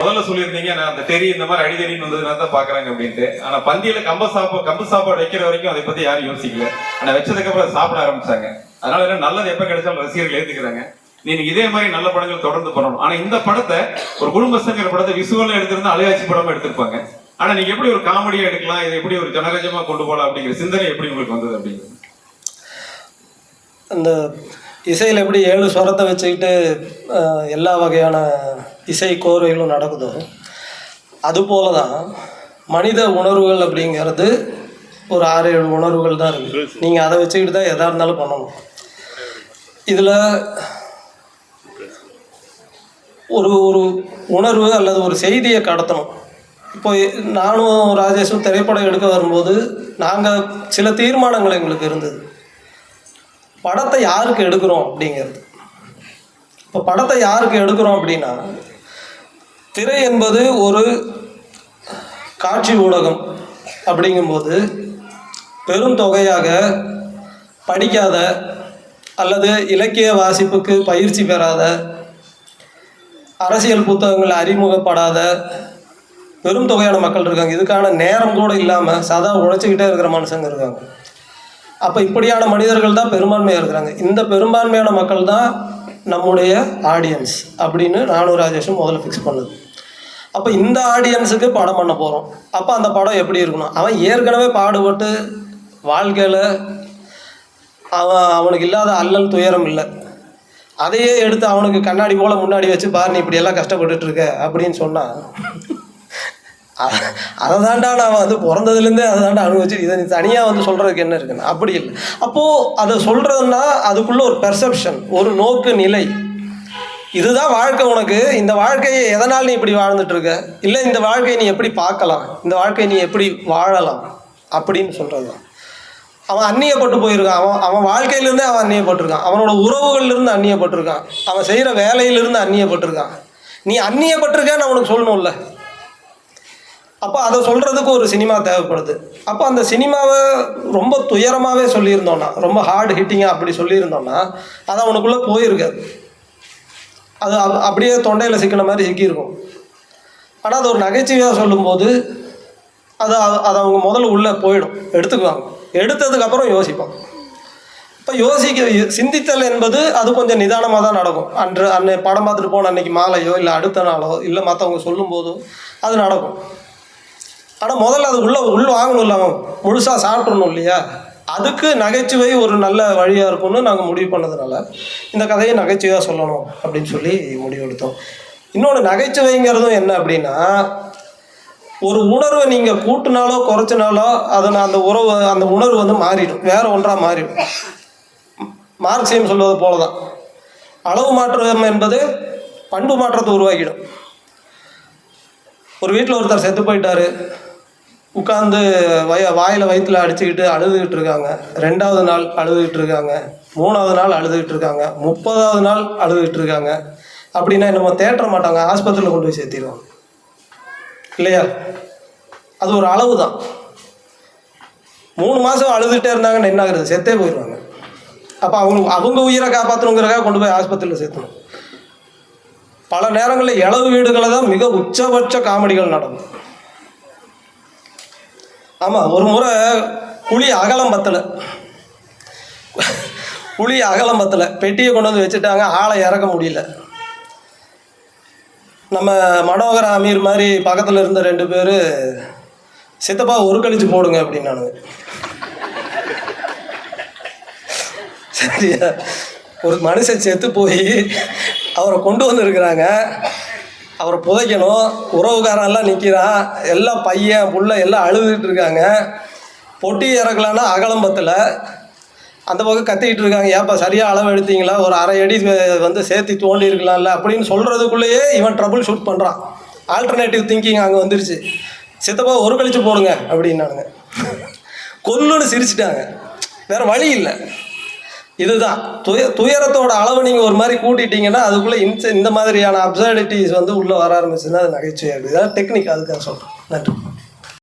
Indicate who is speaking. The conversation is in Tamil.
Speaker 1: முதல்ல சொல்லியிருந்தீங்க நான் அந்த தெரி இந்த மாதிரி அடிதடின்னு வந்ததுனால தான் பாக்குறாங்க அப்படின்ட்டு. ஆனா பந்தியில கம்ப சாப்பாடு கம்பு சாப்பாடு வைக்கிற வரைக்கும் அதை பத்தி யாரும் யோசிக்கல. ஆனா வச்சதுக்கு அப்புறம் சாப்பிட ஆரம்பிச்சாங்க. அதனால என்ன நல்லது எப்ப கிடைச்சாலும் ரசிகர்கள் ஏத்துக்கிறாங்க. நீங்க இதே மாதிரி நல்ல படங்கள் தொடர்ந்து பண்ணணும். ஆனா இந்த படத்தை ஒரு குடும்பஸ்தங்கிற படத்தை விசுவலா எடுத்திருந்தா அலையாச்சி படமா எடுத்திருப்பாங்க. ஆனா நீங்க எப்படி ஒரு காமெடியா எடுக்கலாம் இதை எப்படி ஒரு ஜனரஜமா கொண்டு போகலாம் அப்படிங்கிற சிந்தனை எப்படி உங்களுக்கு வந்தது அப்படிங்கிறது?
Speaker 2: அந்த இசையில் எப்படி ஏழு ஸ்வரத்தை வச்சுக்கிட்டு எல்லா வகையான இசை கோர்வைகளும் நடக்குதோ. அதுபோல தான் மனித உணர்வுகள் அப்படிங்கிறது ஒரு ஆறு ஏழு உணர்வுகள் தான் இருக்குது நீங்கள் அதை வச்சுக்கிட்டு தான் எதாக இருந்தாலும் பண்ணணும். இதில் ஒரு ஒரு உணர்வு அல்லது ஒரு செய்தியை கடத்தணும். இப்போ நானும் ராஜேஷும் திரைப்படம் எடுக்க வரும்போது நாங்கள் சில தீர்மானங்கள் எங்களுக்கு இருந்தது. படத்தை யாருக்கு எடுக்கிறோம் அப்படிங்கிறது. இப்போ படத்தை யாருக்கு எடுக்கிறோம் அப்படின்னா திரை என்பது ஒரு காட்சி ஊடகம் அப்படிங்கும்போது பெரும் தொகையாக படிக்காத அல்லது இலக்கிய வாசிப்புக்கு பயிற்சி பெறாத அரசியல் புத்தகங்கள் அறிமுகப்படாத பெரும் தொகையான மக்கள் இருக்காங்க. இதுக்கான நேரம் கூட இல்லாமல் சதா உழைச்சிக்கிட்டே இருக்கிற மனுஷங்க இருக்காங்க. அப்போ இப்படியான மனிதர்கள் தான் பெரும்பான்மையாக இருக்கிறாங்க. இந்த பெரும்பான்மையான மக்கள் தான் நம்முடைய ஆடியன்ஸ் அப்படின்னு நானும் ராஜேஷும் முதல்ல ஃபிக்ஸ் பண்ணுது. அப்போ இந்த ஆடியன்ஸுக்கு படம் பண்ண போகிறோம் அப்போ அந்த படம் எப்படி இருக்கணும்? அவன் ஏற்கனவே பாடுபட்டு வாழ்க்கையில் அவன் அவனுக்கு இல்லாத அல்லல் துயரம் இல்லை. அதையே எடுத்து அவனுக்கு கண்ணாடி போல் முன்னாடி வச்சு பாரு நீ இப்படியெல்லாம் கஷ்டப்பட்டுட்ருக்க அப்படின்னு சொன்னான் அதை தாண்டா நான் வந்து பிறந்ததுலேருந்தே அதை தாண்டா அனுபவிச்சு இதை நீ தனியாக வந்து சொல்கிறதுக்கு என்ன இருக்குன்னு? அப்படி இல்லை. அப்போது அதை சொல்கிறதுனா அதுக்குள்ள ஒரு பெர்செப்ஷன் ஒரு நோக்கு நிலை. இதுதான் வாழ்க்கை உனக்கு. இந்த வாழ்க்கையை எதனால் நீ இப்படி வாழ்ந்துட்டு இருக்க இல்லை இந்த வாழ்க்கையை நீ எப்படி பார்க்கலாம்? இந்த வாழ்க்கையை நீ எப்படி வாழலாம்? அப்படின்னு சொல்கிறது தான் அவன் அந்நியப்பட்டு போயிருக்கான். அவன் அவன் வாழ்க்கையிலேருந்தே அவன் அந்நியப்பட்டிருக்கான். அவனோட உறவுகள்லேருந்து அந்நியப்பட்டிருக்கான். அவன் செய்கிற வேலையிலிருந்து அந்நியப்பட்டிருக்கான். நீ அந்நியப்பட்டிருக்கேன்னு அவனுக்கு சொல்லணும்ல. அப்போ அதை சொல்கிறதுக்கு ஒரு சினிமா தேவைப்படுது. அப்போ அந்த சினிமாவை ரொம்ப துயரமாகவே சொல்லியிருந்தோன்னா ரொம்ப ஹார்ட் ஹிட்டிங்காக அப்படி சொல்லியிருந்தோன்னா அது அவனுக்குள்ளே போயிருக்காது. அது அப்- அப்படியே தொண்டையில் சிக்கின மாதிரி சிக்கியிருக்கும். ஆனால் அது ஒரு நகைச்சுவையாக சொல்லும்போது அது அது- அது அவங்க முதல்ல உள்ளே போயிடும். எடுத்துக்குவாங்க. எடுத்ததுக்கப்புறம் யோசிப்பான் இப்போ யோசிக்க சிந்தித்தல் என்பது அது கொஞ்சம் நிதானமாக தான் நடக்கும். அன்று அன்னை படம் பார்த்துட்டு போன அன்னைக்கு மாலையோ இல்லை அடுத்த நாளோ இல்லை மற்றவங்க சொல்லும்போதோ அது நடக்கும். ஆனால் முதல்ல அது உள்ள உள் வாங்கணும்ல அவன். முழுசாக சாப்பிட்றணும் இல்லையா? அதுக்கு நகைச்சுவை ஒரு நல்ல வழியாக இருக்கும்னு நாங்கள் முடிவு பண்ணதுனால இந்த கதையை நகைச்சுவையாக சொல்லணும் அப்படின்னு சொல்லி முடிவெடுத்தோம் இன்னொன்று நகைச்சுவைங்கிறதும் என்ன அப்படின்னா ஒரு உணர்வை நீங்கள் கூட்டினாலோ குறைச்சினாலோ அதை அந்த உறவு அந்த உணர்வு வந்து மாறிடும். வேற ஒன்றாக மாறிடும். மார்க்சியம் சொல்வது போல தான் அளவு மாற்றம் என்பது பண்பு மாற்றத்தை உருவாக்கிடும். ஒரு வீட்டில் ஒருத்தர் செத்து போயிட்டாரு. உட்காந்து வய வாயில் வயிற்றில் அடிச்சுக்கிட்டு அழுதுகிட்டு இருக்காங்க. ரெண்டாவது நாள் அழுதுகிட்டு இருக்காங்க. மூணாவது நாள் அழுதுகிட்டு இருக்காங்க. முப்பதாவது நாள் அழுதுகிட்டு இருக்காங்க. அப்படின்னா நம்ம தேட்டர மாட்டாங்க. ஆஸ்பத்திரியில் கொண்டு போய் சேர்த்திடுவாங்க இல்லையா? அது ஒரு அளவு தான். மூணு மாதம் அழுதுகிட்டே இருந்தாங்கன்னு என்ன ஆகுறது? செத்தே போயிடுவாங்க அப்போ அவங்க அவங்க உயிரை காப்பாற்றணுங்கிறக்காக கொண்டு போய் ஆஸ்பத்திரியில் சேர்த்தணும். பல நேரங்களில் இளவு வீடுகளை தான் மிக உச்சபட்ச காமெடிகள் நடக்கும். ஆமாம் ஒரு முறை குழி அகலம் பத்தலை. குழி அகலம் பத்தலை. பெட்டியை கொண்டு வந்து வச்சுட்டாங்க ஆளை இறக்க முடியல. நம்ம மனோகர அமீர் மாதிரி பக்கத்தில் இருந்த ரெண்டு பேர் சித்தப்பா ஒரு கழிச்சு போடுங்க அப்படின்னானுங்க. சரியா? ஒரு மனுஷன் செத்து போய் அவரை கொண்டு வந்திருக்கிறாங்க. அவரை புதைக்கணும். உறவுக்காரெல்லாம் நிற்கிறான் எல்லாம் பையன் புள்ள எல்லாம் அழுதுகிட்டு இருக்காங்க. பொட்டி இறக்கலான்னா அகலம்பத்தில் அந்த பக்கம் கத்திக்கிட்டு இருக்காங்க. ஏப்பா சரியாக அளவு எடுத்தீங்களா ஒரு அரை அடி வந்து சேர்த்து தோண்டி இருக்கலாம்ல அப்படின்னு சொல்கிறதுக்குள்ளேயே இவன் ட்ரபுள் ஷூட் பண்ணுறான் ஆல்டர்னேட்டிவ் திங்கிங் அங்கே வந்துருச்சு. சித்தப்பா ஒரு கழிச்சு போடுங்க அப்படின்னானுங்க. கொல்லுன்னு சிரிச்சிட்டாங்க. வேறு வழி இல்லை. இதுதான். துய துயரத்தோட அளவு நீங்கள் ஒரு மாதிரி கூட்டிட்டீங்கன்னா அதுக்குள்ளே இந்த இந்த மாதிரியான அப்சர்டிட்டிஸ் வந்து உள்ளே வர ஆரம்பிச்சுன்னா அது நகைச்சுவை இருக்குது டெக்னிக் அதுக்காக சொல்கிறேன் நன்றி.